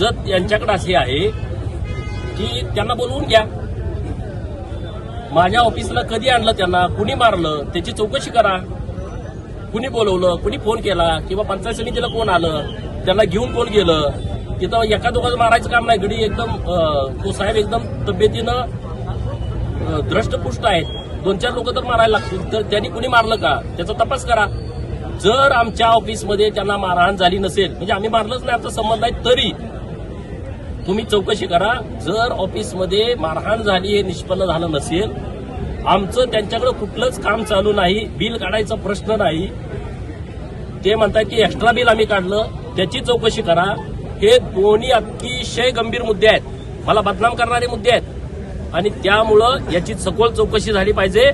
त्यांच्याकडे अशी आहे की त्यांना बोलवून घ्या. माझ्या ऑफिसला कधी आणलं त्यांना? कुणी मारलं? त्याची चौकशी करा. कुणी बोलवलं? कुणी फोन केला? किंवा पंचायत समितीला कोण आलं? त्यांना घेऊन कोण गेलं? तिथं एका दोघांचं मारायचं काम नाही. गडी एकदम तो साहेब एकदम तब्येतीनं द्रष्टपुष्ट आहेत. दोन चार लोक तर मारायला लागतील. तर त्यांनी कुणी मारलं का? त्याचा तपास करा. जर आमच्या ऑफिसमध्ये त्यांना मारहाण झाली नसेल म्हणजे आम्ही मारलंच नाही आमचा संबंध आहे तरी तुम्ही चौकशी करा. जर ऑफिसमध्ये मारहाण झाली हे निष्पन्न झालं नसेल आमचं त्यांच्याकडे कुठलंच काम चालू नाही बिल काढायचा प्रश्न नाही. ते म्हणतात की एक्स्ट्रा बिल आम्ही काढलं त्याची चौकशी करा. हे दोन्ही अतिशय गंभीर मुद्दे आहेत. मला बदनाम करणारे मुद्दे आहेत. आणि त्यामुळं याची सखोल चौकशी झाली पाहिजे.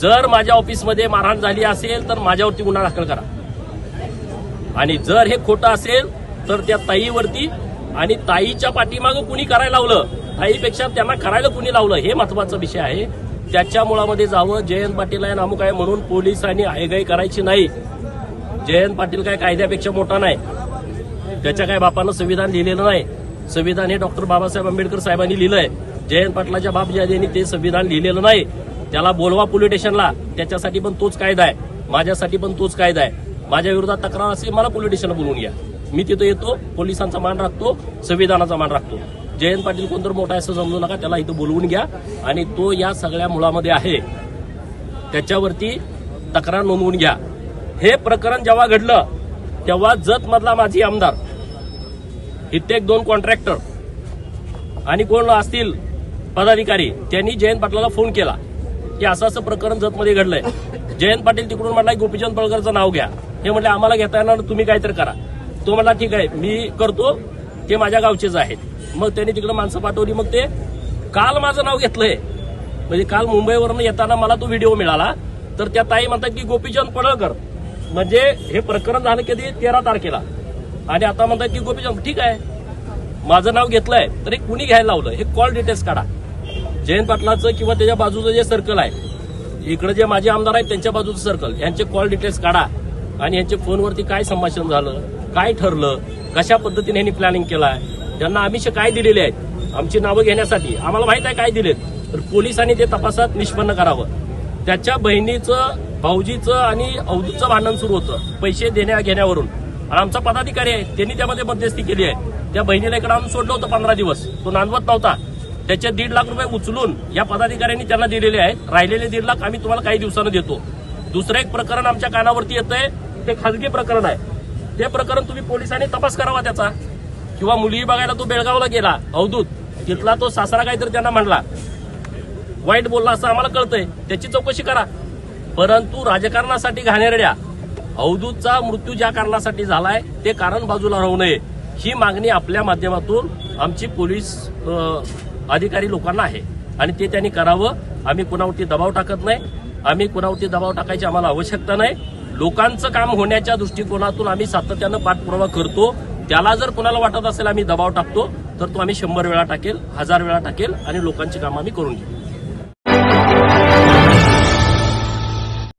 जर माझ्या ऑफिसमध्ये मारहाण झाली असेल तर माझ्यावरती गुन्हा दाखल करा. आणि जर हे खोटं असेल तर त्या ताईवरती आणि ताईच्या पाठीमागं कुणी करायला लावलं? ताईपेक्षा त्यांना करायला कुणी लावलं? हे महत्त्वाचा विषय आहे. त्याच्या मुळामध्ये जावं. जयंत पाटील आहे नामुक आहे म्हणून पोलिसांनी आयगाई करायची नाही. जयंत पाटील काय कायद्यापेक्षा मोठा नाही. त्याच्या काय बापानं संविधान लिहिलेलं नाही. संविधान हे डॉक्टर बाबासाहेब आंबेडकर साहेबांनी लिहिलंय. जयंत पाटलाच्या बाप ज्याने ते संविधान लिहिलेलं नाही त्याला बोलवा पोलीस स्टेशनला. त्याच्यासाठी पण तोच कायदा आहे. माझ्यासाठी पण तोच कायदा आहे. माझ्या विरोधात तक्रार असेल मला पोलीस स्टेशनला बोलवून घ्या. मी तिथं येतो पोलिसांचा मान राखतो संविधानाचा मान राखतो. जयंत पाटील कोणतर मोठा असं समजू नका त्याला इथं बोलवून घ्या. आणि तो या सगळ्या मुळामध्ये आहे. त्याच्यावरती तक्रार नोंदवून घ्या. हे प्रकरण जेव्हा घडलं तेव्हा जत मधला माझी आमदार कित्येक दोन कॉन्ट्रॅक्टर आणि कोण असतील पदाधिकारी त्यांनी जयंत पाटलाला फोन केला. की असं असं प्रकरण जतमध्ये घडलंय. जयंत पाटील तिकडून म्हटलं गोपीचंद पळकरचं नाव घ्या. हे म्हटलं आम्हाला घेता येणार तुम्ही काहीतरी करा. तो म्हटला ठीक आहे मी करतो. ते माझ्या गावचेच आहेत. मग त्यांनी तिकडे माणसं पाठवली. मग ते काल माझं नाव घेतलंय. म्हणजे काल मुंबईवरनं येताना मला तो व्हिडिओ मिळाला. तर त्या ताई म्हणतात की गोपीचंद पडळकर. म्हणजे हे प्रकरण झालं कधी? तेरा तारखेला. आणि आता म्हणतात की गोपीचंद ठीक आहे. माझं नाव घेतलंय. तरी कुणी घ्यायला लावलं? हे कॉल डिटेल्स काढा. जयंत पाटलाचं किंवा त्याच्या बाजूचं जे सर्कल आहे इकडे जे माझे आमदार आहेत त्यांच्या बाजूचं सर्कल यांचे कॉल डिटेल्स काढा. आणि यांचे फोनवरती काय संभाषण झालं? काय ठरलं? कशा पद्धतीने यांनी प्लॅनिंग केलाय? त्यांना आमिष काय दिलेले आहेत? आमची नावं घेण्यासाठी. आम्हाला माहीत आहे काय दिलेत? तर पोलिसांनी ते तपासात निष्पन्न करावं. त्याच्या बहिणीचं भाऊजीचं आणि अवधूतचं भांडण सुरू होतं. पैसे देण्या घेण्यावरून. आणि आमचा पदाधिकारी आहे. त्यांनी त्यामध्ये मध्यस्थी केली आहे. त्या बहिणीला इकडे आणून सोडलं होतं पंधरा दिवस. तो नांदवत नव्हता. त्याचे दीड लाख रुपये उचलून या पदाधिकाऱ्यांनी त्यांना दिलेले आहेत. राहिलेले दीड लाख आम्ही तुम्हाला काही दिवसानं देतो. दुसरं एक प्रकरण आमच्या कानावरती येतंय. ते खाजगी प्रकरण आहे. ते प्रकरण तुम्ही पोलिसांनी तपास करावा त्याचा. किंवा मुलगी बघायला तो बेळगावला गेला अवधूत. तिथला तो सासरा काहीतरी त्यांना म्हणला. वाईट बोलला असं आम्हाला कळतंय. त्याची चौकशी करा. परंतु राजकारणासाठी घाणेरड्या अवधूतचा मृत्यू ज्या कारणासाठी झालाय ते कारण बाजूला राहू नये. ही मागणी आपल्या माध्यमातून आमची पोलीस अधिकारी लोकांना आहे. आणि ते त्यांनी करावं. आम्ही कुणावरती दबाव टाकत नाही. आम्ही कुणावरती दबाव टाकायची आम्हाला आवश्यकता नाही. लोकांचं काम होण्याच्या दृष्टिकोनातून आम्ही सातत्यानं पाठपुरावा करतो. त्याला जर कुणाला वाटत असेल आम्ही दबाव टाकतो तर तो आम्ही शंभर वेळा टाकेल हजार वेळा टाकेल आणि लोकांची कामं आम्ही करून घेऊ.